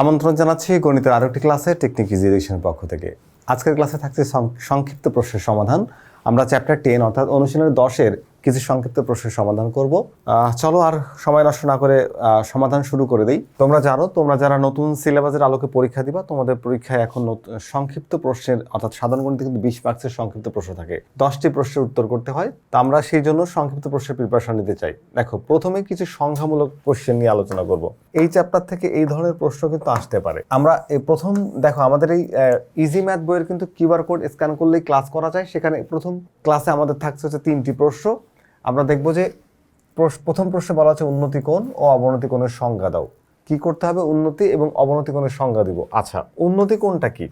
আমন্ত্রণ জানাচ্ছি গণিতের আরেকটি ক্লাসে টেকনিক ইজি পক্ষ থেকে। আজকের ক্লাসে থাকছে সংক্ষিপ্ত প্রশ্নের সমাধান। আমরা চ্যাপ্টার টেন অর্থাৎ অনুশীলনের দশের কিছু সংক্ষিপ্ত প্রশ্নের সমাধান করব। চলো আর সময় নষ্ট না করে সমাধান শুরু করে দিই। তোমরা জানো, তোমরা যারা নতুন সিলেবাসের আলোকে পরীক্ষা দিবা, তোমাদের পরীক্ষায় এখন সংক্ষিপ্ত প্রশ্নের, অর্থাৎ সাধারণ গণিতে কিন্তু বিশ মার্কসের সংক্ষিপ্ত প্রশ্ন থাকে। দশটি প্রশ্নের উত্তর করতে হয়। তা আমরা সেই জন্য সংক্ষিপ্ত প্রশ্নের প্রিপারেশন নিতে চাই। দেখো, প্রথমে কিছু সংখ্যামূলক কোশ্চেন নিয়ে আলোচনা করব। এই চ্যাপ্টার থেকে এই ধরনের প্রশ্ন কিন্তু আসতে পারে। আমরা প্রথম, দেখো, আমাদের এই ইজি ম্যাথ বইয়ের কিন্তু কিউআর কোড স্ক্যান করলেই ক্লাস করা যায়। সেখানে প্রথম ক্লাসে আমাদের থাকছে হচ্ছে তিনটি প্রশ্ন। আমরা দেখব যে প্রথম প্রশ্নে বলা হচ্ছে উন্নতি কোণ ও অবনতি কোণের সংজ্ঞা দাও। কি করতে হবে উন্নতি এবং অবনতি কোণের সংজ্ঞা দিব? আচ্ছা উন্নতি কোণটা কি?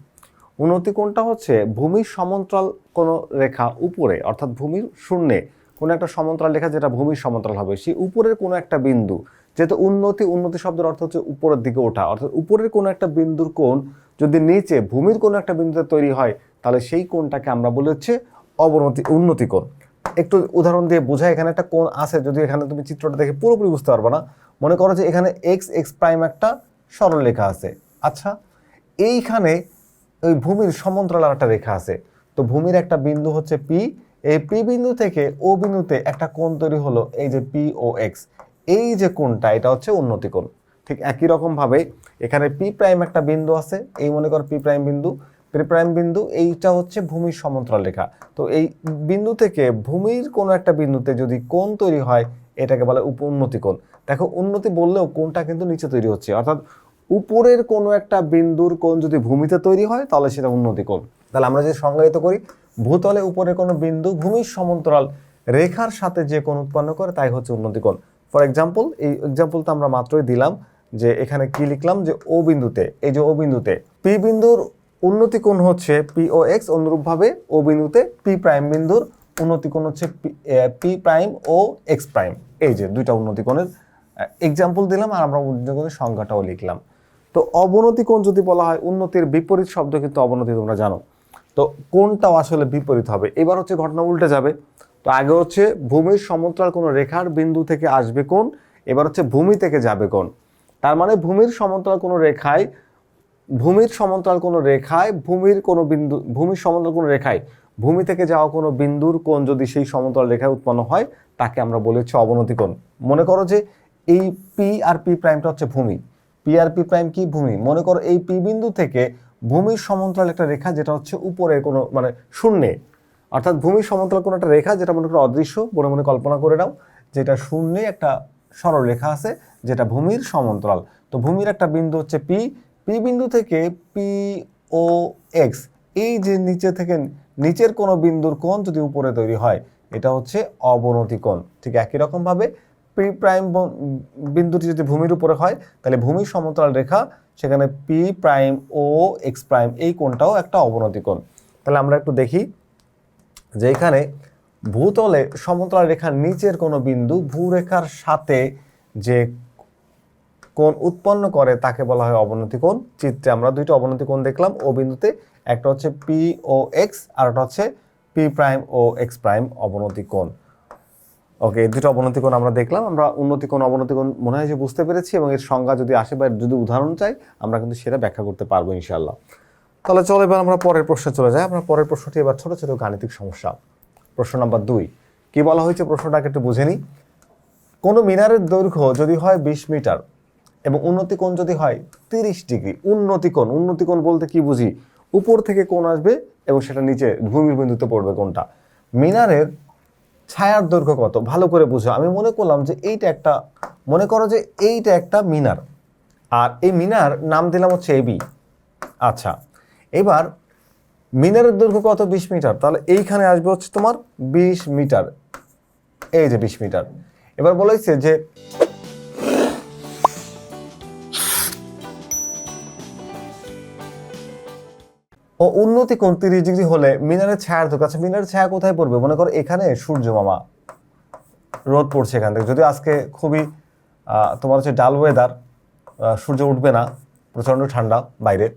উন্নতি কোণটা হচ্ছে ভূমির সমান্তরাল কোনো রেখা উপরে, অর্থাৎ ভূমির শূন্যে কোনো একটা সমান্তরাল রেখা যেটা ভূমির সমান্তরাল হবে। সেই উপরের কোনো একটা বিন্দু, যেহেতু উন্নতি উন্নতি শব্দের অর্থ হচ্ছে উপরের দিকে ওঠা, অর্থাৎ উপরের কোনো একটা বিন্দুর কোণ যদি নিচে ভূমির কোনো একটা বিন্দুতে তৈরি হয়, তাহলে সেই কোণটাকে আমরা বলি হচ্ছে অবনতি, উন্নতি কোণ। একটু উদাহরণ দিয়ে বোঝায় এখানে একটা কোণ আছে, যদি এখানে তুমি চিত্রটা দেখে পুরোপুরি বুঝতে পারবে না। মনে করো যে এখানে এক্স এক্স প্রাইম একটা সরলরেখা আছে। আচ্ছা এইখানে ওই ভূমির সমান্তরাল একটা রেখা আছে। তো ভূমির একটা বিন্দু হচ্ছে পি এই পি বিন্দু থেকে ও বিন্দুতে একটা কোণ তৈরি হলো এই যে পি ও এক্স এই যে কোণটা, এটা হচ্ছে উন্নতি কোণ। ঠিক একই রকম ভাবে এখানে পি প্রাইম একটা বিন্দু আছে, এই মনে কর পি প্রাইম বিন্দু। পি প্রাইম বিন্দু, এইটা হচ্ছে ভূমির সমান্তরাল রেখা তো এই বিন্দু থেকে ভূমির কোনো একটা বিন্দুতে যদি কোণ তৈরি হয়, এটাকে বলে উপ উন্নতি কোণ। দেখো, উন্নতি বললেও কোণটা কিন্তু নিচে তৈরি হচ্ছে। অর্থাৎ উপরের কোনো একটা বিন্দুর কোণ যদি ভূমিতে তৈরি হয়, তাহলে সেটা উন্নতি কোণ। তাহলে আমরা যে সংজ্ঞায়িত করি, ভূতলে উপরে কোনো বিন্দু ভূমির সমান্তরাল রেখার সাথে যে কোণ উৎপন্ন করে, তাই হচ্ছে উন্নতি কোণ। ফর এক্সাম্পল এই এক্সাম্পলটা আমরা মাত্রই দিলাম যে এখানে কি লিখলাম? যে ও বিন্দুতে, এই যে ও বিন্দুতে পি বিন্দুর উন্নতি কোণ হচ্ছে পি ও এক্স অনুরূপভাবে ও বিন্দুতে পি প্রাইম বিন্দুর উন্নতি কোণ হচ্ছে P prime O X prime এই যে দুইটা উন্নতি কোণের এক্সাম্পল দিলাম আর আমরা উন্নতি কোণের সংখ্যাটাও লিখলাম। তো অবনতি কোণ যদি বলা হয়, উন্নতির বিপরীত শব্দ কিন্তু অবনতি, তোমরা জানো। তো কোনটাও আসলে বিপরীত হবে। এবার হচ্ছে ঘটনা উল্টে যাবে। তো আগে হচ্ছে ভূমির সমান্তরাল কোনো রেখার বিন্দু থেকে আসবে কোন এবার হচ্ছে ভূমি থেকে যাবে কোন তার মানে ভূমির সমান্তরাল কোনো রেখায় ভূমির সমান্তরাল কোনো রেখায়, ভূমির কোনো বিন্দু, ভূমির সমান্তরাল কোনো রেখায়, ভূমি থেকে যাওয়া কোনো বিন্দুর কোণ যদি সেই সমান্তরাল রেখায় উৎপন্ন হয়, তাকে আমরা বলি হচ্ছে অবনতি কোণ। মনে করো যে এই পি আর পি প্রাইমটা হচ্ছে ভূমি। পি আর পি প্রাইম কি? ভূমি। মনে করো এই পি বিন্দু থেকে ভূমির সমান্তরাল একটা রেখা যেটা হচ্ছে উপরে কোনো মানে শূন্যে। অর্থাৎ ভূমির সমান্তরাল কোনো একটা রেখা যেটা মনে করো অদৃশ্য, মনে মনে কল্পনা করে নাও, যেটা শূন্যে একটা সরল রেখা আছে, যেটা ভূমির সমান্তরাল। তো ভূমির একটা বিন্দু হচ্ছে পি পি বিন্দু থেকে পি ও এক্স, এই যে নিচে থেকে নিচের কোনো বিন্দুর কোণ যদি উপরে তৈরি হয়, এটা হচ্ছে অবনতি কোণ। ঠিক একই রকমভাবে পি প্রাইম বিন্দুটি যদি ভূমির উপরে হয়, তাহলে ভূমির সমতল রেখা, সেখানে পি প্রাইম ও এক্স প্রাইম, এই কোণটাও একটা অবনতি কোণ। তাহলে আমরা একটু দেখি যে এখানে ভূতলে সমান্তরাল রেখার নিচের কোনো বিন্দু ভূরেখার সাথে যে কোণ উৎপন্ন করে তাকে বলা হয় অবনতি কোণ। চিত্রে আমরা দুইটা অবনতি কোণ দেখলাম। ও বিন্দুতে একটা হচ্ছে পি ও এক্স আর একটা হচ্ছে পি প্রাইম ও এক্স প্রাইম অবনতি কোণ। ওকে, এই দুটো অবনতি কোণ আমরা দেখলাম। আমরা উন্নতি কোণ, অবনতি কোণ মনে হয় যে বুঝতে পেরেছি এবং এর সংজ্ঞা যদি আসে বা যদি উদাহরণ চাই, আমরা কিন্তু সেটা ব্যাখ্যা করতে পারব ইনশাল্লাহ তাহলে চলো এবার আমরা পরের প্রশ্নে চলে যাই। আমরা পরের প্রশ্নটি এবার ছোট ছোট গাণিতিক সমস্যা। প্রশ্ন নাম্বার দুই, কি বলা হয়েছে? প্রশ্নটাকে একটু বুঝে নিই। কোনো মিনারের দৈর্ঘ্য যদি হয় বিশ মিটার এবং উন্নতি কোণ যদি হয়, তিরিশ ডিগ্রি। উন্নতি কোণ উন্নতি কোণ বলতে কি বুঝি? উপর থেকে কোণ আসবে এবং সেটা নিচে, ভূমির বিন্দুতে পড়বে কোনটা মিনারের ছায়ার দৈর্ঘ্য কত? ভালো করে বুঝো। আমি মনে করলাম যে এইটা একটা, মনে করো যে এইটা একটা মিনার। আর এই মিনার নাম দিলাম হচ্ছে এবি আচ্ছা এবার মিনারের দৈর্ঘ্য কত? বিশ মিটার। তাহলে এইখানে আসবে হচ্ছে তোমার বিশ মিটার। এই যে বিশ মিটার। এবার বলেছে যে ও উন্নতি কোণ তিরিশ ডিগ্রি হলে মিনারের ছায়ার দৈর্ঘ্য আচ্ছা মিনারের ছায়া কোথায় পড়বে? মনে করো এখানে সূর্য মামা। রোদ পড়ছে এখান থেকে। যদি আজকে খুবই তোমার হচ্ছে ডাল ওয়েদার সূর্য উঠবে না, প্রচণ্ড ঠান্ডা বাইরে।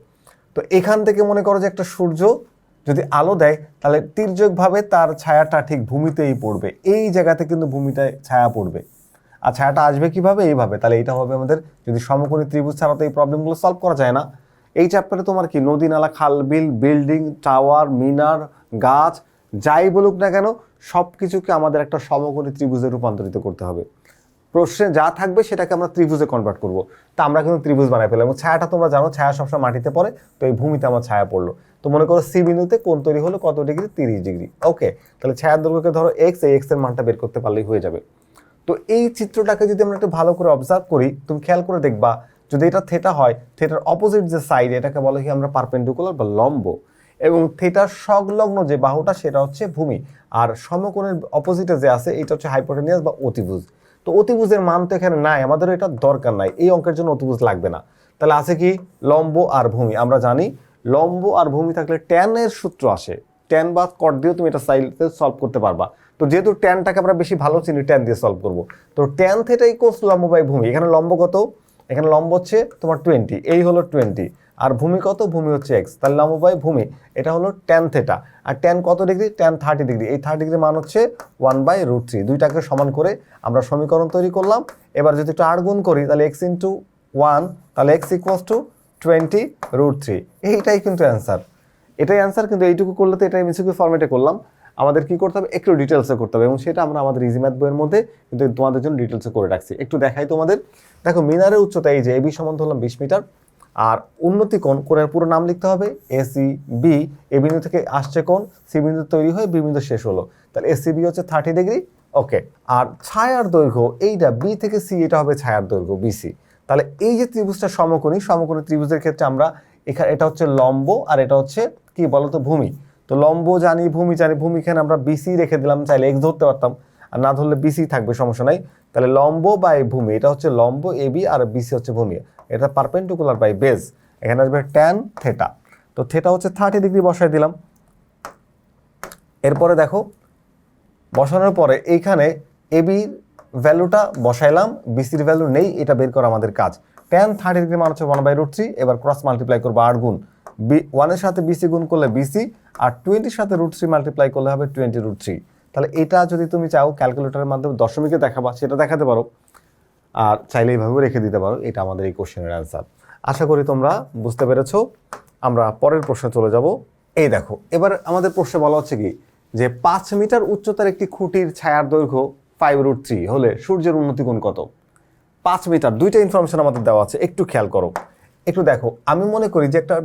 তো এখান থেকে মনে করো যে একটা সূর্য যদি আলো দেয়, তাহলে তির্যকভাবে তার ছায়াটা ঠিক ভূমিতেই পড়বে। এই জায়গাতে কিন্তু ভূমিটায় ছায়া পড়বে। আর ছায়াটা আসবে কীভাবে? এইভাবে। তাহলে এটা হবে আমাদের, যদি সমকোণী ত্রিভুজ ছাড়া তো এই প্রবলেমগুলো সলভ করা যায় না এই চ্যাপ্টারে তোমার কি? নদী, নালা, খাল, বিল বিল্ডিং টাওয়ার মিনার, গাছ, যাই বলুক না কেন সব কিছুকে আমাদের একটা সমকোণী ত্রিভুজে রূপান্তরিত করতে হবে। প্রশ্নে যা থাকবে সেটাকে আমরা ত্রিভুজে কনভার্ট করব। তা আমরা কিন্তু ত্রিভুজ বানাই ফেললাম। ছায়াটা তোমরা জানো, ছায়া সবসময় মাটিতে পড়ে, তো এই ভূমিতে আমার ছায়া পড়ল। তো মনে করো সি বিন্দুতে কোন তৈরি হলো কত ডিগ্রি? তিরিশ ডিগ্রি। ওকে, তাহলে ছায়ার দৈর্ঘ্যকে ধরো এক্স এই এক্সের মানটা বের করতে পারলেই হয়ে যাবে। তো এই চিত্রটাকে যদি আমরা একটু ভালো করে অবজার্ভ করি, তুমি খেয়াল করে দেখবা যদি এটা থেটা হয় থেটার অপোজিট যে সাইড এটাকে বলে কি আমরা পারপেন্ডিকুলার বা লম্ব। এবং থেটার সংলগ্ন যে বাহুটা, সেটা হচ্ছে ভূমি। আর সমকোণের অপোজিটে যে আছে, এটা হচ্ছে হাইপোটেনিয়াস বা অতিভুজ। তো অতিভুজের মান তো এখানে নাই আমাদের এটা দরকার নাই। এই অঙ্কের জন্য অতিভুজ লাগবে না। তাহলে আছে কি? লম্ব আর ভূমি। আমরা জানি, লম্ব আর ভূমি থাকলে ট্যানের সূত্র আসে। ট্যান বা কট দিয়েও তুমি এটা সাইডে সলভ করতে পারবা। তো যেহেতু ট্যানটাকে আমরা বেশি ভালো চিনি ট্যান দিয়ে সলভ করব। তো ট্যান থেটা ইকোস লম্ব বাই ভূমি। এখানে লম্ব কত? এখানে লম্ব হচ্ছে তোমার টোয়েন্টি এই হলো টোয়েন্টি আর ভূমি কত? ভূমি হচ্ছে এক্স তাহলে লম্ব বাই ভূমি, এটা হলো ট্যান থেটা আর ট্যান কত ডিগ্রি ট্যান থার্টি ডিগ্রি এই থার্টি ডিগ্রি মান হচ্ছে ওয়ান বাই রুট থ্রি দুইটাকে সমান করে আমরা সমীকরণ তৈরি করলাম, এবার যদি একটু আর গুণ করি, তাহলে এক্স ইন্টু ওয়ান তাহলে X equals to twenty root three এইটাই কিন্তু অ্যান্সার এটাই অ্যান্সার কিন্তু এইটুকু করলে তো এটা এমসিকিউ ফর্মেটে করলাম আমাদের কি করতে হবে? একটু ডিটেলসে করতে হবে এবং সেটা আমরা আমাদের ইজি ম্যাথ বইয়ের মধ্যে কিন্তু তোমাদের জন্য ডিটেলসে করে রাখছি। একটু দেখাই তোমাদের। দেখো, মিনারের উচ্চতা এই যে এবি সম্বন্ধ ধরলাম বিশ মিটার। আর উন্নতি কোণ, কোণের পুরো নাম লিখতে হবে এসি বি এ বিন্দু থেকে আসছে কোণ সি বিন্দু তৈরি হয়ে বি বিন্দু শেষ হলো। তাহলে এসি বি হচ্ছে থার্টি ডিগ্রি ওকে আর ছায়ার দৈর্ঘ্য, এইটা বি থেকে সি এটা হবে ছায়ার দৈর্ঘ্য বিসি তাহলে এই যে ত্রিভুজটা সমকোণী সমকোণী ত্রিভুজের ক্ষেত্রে আমরা এখানে এটা হচ্ছে লম্ব আর এটা হচ্ছে কি বলতো? ভূমি। তো লম্ব জানি, ভূমি জানি ভূমি এখানে আমরা বিসি রেখে দিলাম, চাইলে এক্স ধরতে পারতাম। আর না ধরলে বিসি থাকবে, সমস্যা নাই। তাহলে লম্ব বাই ভূমি, এটা হচ্ছে লম্ব এবি আর বিসি হচ্ছে ভূমি। এটা পারপেন্ডিকুলার বাই বেস এখানে আসবে ট্যান থেটা তো থেটা হচ্ছে থার্টি ডিগ্রি বসাই দিলাম। এরপরে দেখো, বসানোর পরে এইখানে এবির ভ্যালুটা বসাইলাম বিসির ভ্যালু নেই, এটা বের করা আমাদের কাজ। টেন থার্টি ডিগ্রি মান হচ্ছে ওয়ান বাই রুট থ্রি এবার ক্রস মাল্টিপ্লাই করব আট গুণ। বি ওয়ানের সাথে বিসি গুণ করলে বিসি আর টোয়েন্টির সাথে রুট থ্রি মাল্টিপ্লাই করলে হবে টোয়েন্টি রুট থ্রি তাহলে এটা যদি তুমি চাও ক্যালকুলেটরের মাধ্যমে দশমিকে দেখাবা, সেটা দেখাতে পারো। আর চাইলে এইভাবেও রেখে দিতে পারো, এটা আমাদের এই কোশ্চেনের অ্যান্সার আশা করি তোমরা বুঝতে পেরেছ। আমরা পরের প্রশ্নে চলে যাব। এই দেখো, এবার আমাদের প্রশ্নে বলা হচ্ছে কি, যে পাঁচ মিটার উচ্চতার একটি খুঁটির ছায়ার দৈর্ঘ্য ফাইভ রুট থ্রি হলে সূর্যের উন্নতি কোণ কত? পাঁচ মিটার, দুইটা ইনফরমেশন আমাদের দেওয়া আছে, একটু খেয়াল করো। একটু দেখো, আমি মনে করি যে একটা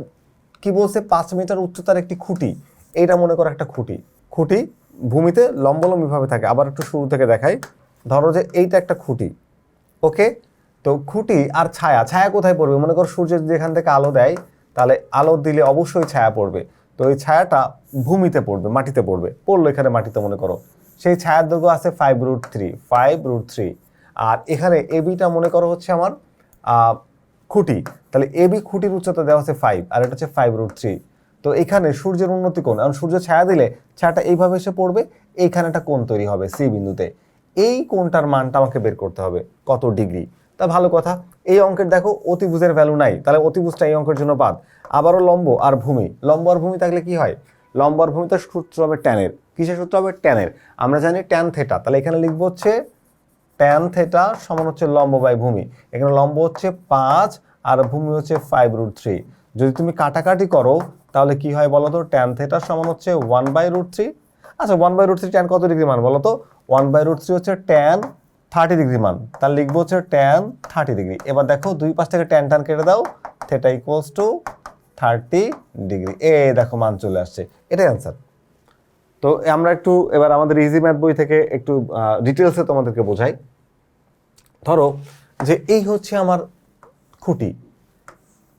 কি বলছে? পাঁচ মিটার উচ্চতার একটি খুঁটি। এইটা মনে করো একটা খুঁটি। খুঁটি ভূমিতে লম্বলম্বিভাবে থাকে। আবার একটু শুরু থেকে দেখাই। ধরো যে এইটা একটা খুঁটি। ওকে? তো খুঁটি আর ছায়া। ছায়া কোথায় পড়বে? মনে করো সূর্য যদি এখান থেকে আলো দেয়, তাহলে আলো দিলে অবশ্যই ছায়া পড়বে। তো এই ছায়াটা ভূমিতে পড়বে, মাটিতে পড়বে। পড়ল এখানে মাটিতে মনে করো। সেই ছায়ার দৈর্ঘ্য আছে five root three five root three আর এখানে এবিটা মনে করো হচ্ছে আমার খুঁটি, তাহলে এবি খুঁটির উচ্চতা দেওয়া আছে ফাইভ আর এটা হচ্ছে ফাইভ রুট থ্রি তো এখানে সূর্যের উন্নতি কোণ, কারণ সূর্য ছায়া দিলে ছায়াটা এইভাবে এসে পড়বে, এইখানে একটা কোণ তৈরি হবে সি বিন্দুতে। এই কোণটার মানটা আমাকে বের করতে হবে কত ডিগ্রি? তা ভালো কথা, এই অঙ্কের দেখো অতিভুজের ভ্যালু নাই, তাহলে অতিভুজটা এই অঙ্কের জন্য বাদ। আবারও লম্ব আর ভূমি, লম্ব আর ভূমি থাকলে কি হয়? লম্ব আর ভূমিতে সূত্র হবে ট্যানের কিসের সূত্র হবে? ট্যানের আমরা জানি ট্যান থেটা তাহলে এখানে লিখব হচ্ছে ট্যান থেটা সমান হচ্ছে লম্ব বাই ভূমি। এখানে লম্ব হচ্ছে পাঁচ আর ভূমি হচ্ছে ফাইভ রুট থ্রি যদি তুমি কাটাকাটি করো, তাহলে কি হয় বলো তো ট্যান থেটা সমান হচ্ছে ওয়ান বাই রুট থ্রি আচ্ছা one by root three tan কত ডিগ্রি মান বলো তো ওয়ান বাই রুট থ্রি হচ্ছে ট্যান থার্টি ডিগ্রি মান। তাহলে লিখব হচ্ছে ট্যান থার্টি ডিগ্রি। এবার দেখো, দুই পাশ থেকে ট্যান ট্যান কেটে দাও। Theta equals to thirty degree. এ দেখো, মান চলে আসছে। এটাই অ্যান্সার তো আমরা একটু, এবার আমাদের ইজি ম্যাথ বই থেকে একটু ডিটেলসে তোমাদেরকে বোঝাই। ধরো যে এই হচ্ছে আমার খুঁটি,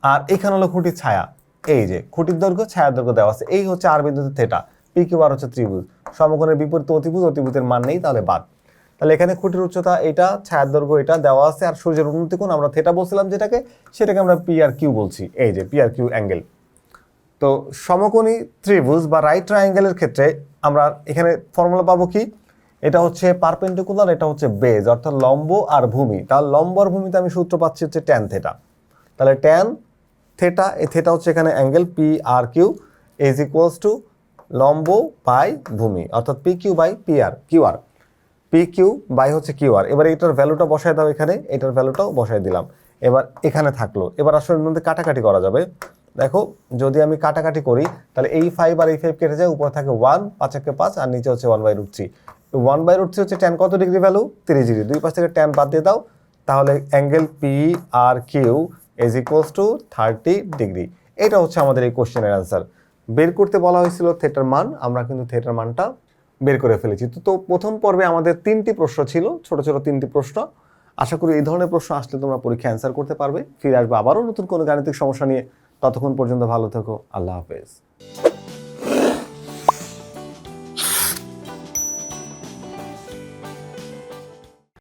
আর এখানে হলো খুঁটির ছায়া। এই যে খুঁটির দৈর্ঘ্য, ছায়ার দৈর্ঘ্য দেওয়া আছে। এই হচ্ছে আর বিন্দুতে থেটা। পি কিউ আর হচ্ছে ত্রিভুজ। সমকোণের বিপরীত অতিভুজ অতিভুজের মান নেই, তাহলে বাদ। তাহলে এখানে খুঁটির উচ্চতা এটা, ছায়ার দৈর্ঘ্য এটা দেওয়া আছে, আর সূর্যের উন্নতি কোণ আমরা থেটা বলছিলাম যেটাকে, সেটাকে আমরা পি আর কিউ বলছি। এই যে পি আর কিউ অ্যাঙ্গেল তো সমকোণী ত্রিভুজ বা রাইট ট্রায়াঙ্গেলের ক্ষেত্রে আমরা এখানে ফর্মুলা পাবো কি? এটা হচ্ছে পারপেন্ডিকুলার, এটা হচ্ছে বেজ, অর্থাৎ লম্ব আর ভূমি। তার লম্ব আর ভূমিতে আমি সূত্র পাচ্ছি হচ্ছে ট্যান থেটা তাহলে ট্যান থেটা এই থেটা হচ্ছে এখানে angle P R Q is equals to লম্ব বাই ভূমি, অর্থাৎ P Q by P R Q R P Q by হচ্ছে কিউ আর এবার এটার ভ্যালুটা বসায় দাও এখানে, এটার ভ্যালুটাও বসায় দিলাম। এবার এখানে থাকল। এবার আসলে মধ্যে কাটাকাটি করা যাবে। দেখো, যদি আমি কাটাকাটি করি, তাহলে এই ফাইভ আর এই ফাইভ কেটে যায়, উপরে থাকে ওয়ান পাঁচ একে পাঁচ, আর নিচে হচ্ছে one by root three one by root three হচ্ছে টেন কত ডিগ্রি ভ্যালু তিরিশ ডিগ্রি দুই পাশ থেকে টেন বাদ দিয়ে দাও, তাহলে angle P R Q is equals to thirty degree এটা হচ্ছে আমাদের এই কোশ্চেনের অ্যান্সার বের করতে বলা হয়েছিল থেটার মান, আমরা কিন্তু থেটার মানটা বের করে ফেলেছি। তো তো প্রথম পর্বে আমাদের তিনটি প্রশ্ন ছিল, ছোট ছোট তিনটি প্রশ্ন। আশা করি এই ধরনের প্রশ্ন আসলে তোমরা পরীক্ষা অ্যান্সার করতে পারবে। ফিরে আসবে আবারও নতুন কোনো গাণিতিক সমস্যা নিয়ে। ততক্ষণ পর্যন্ত ভালো থেকো। আল্লাহ হাফেজ।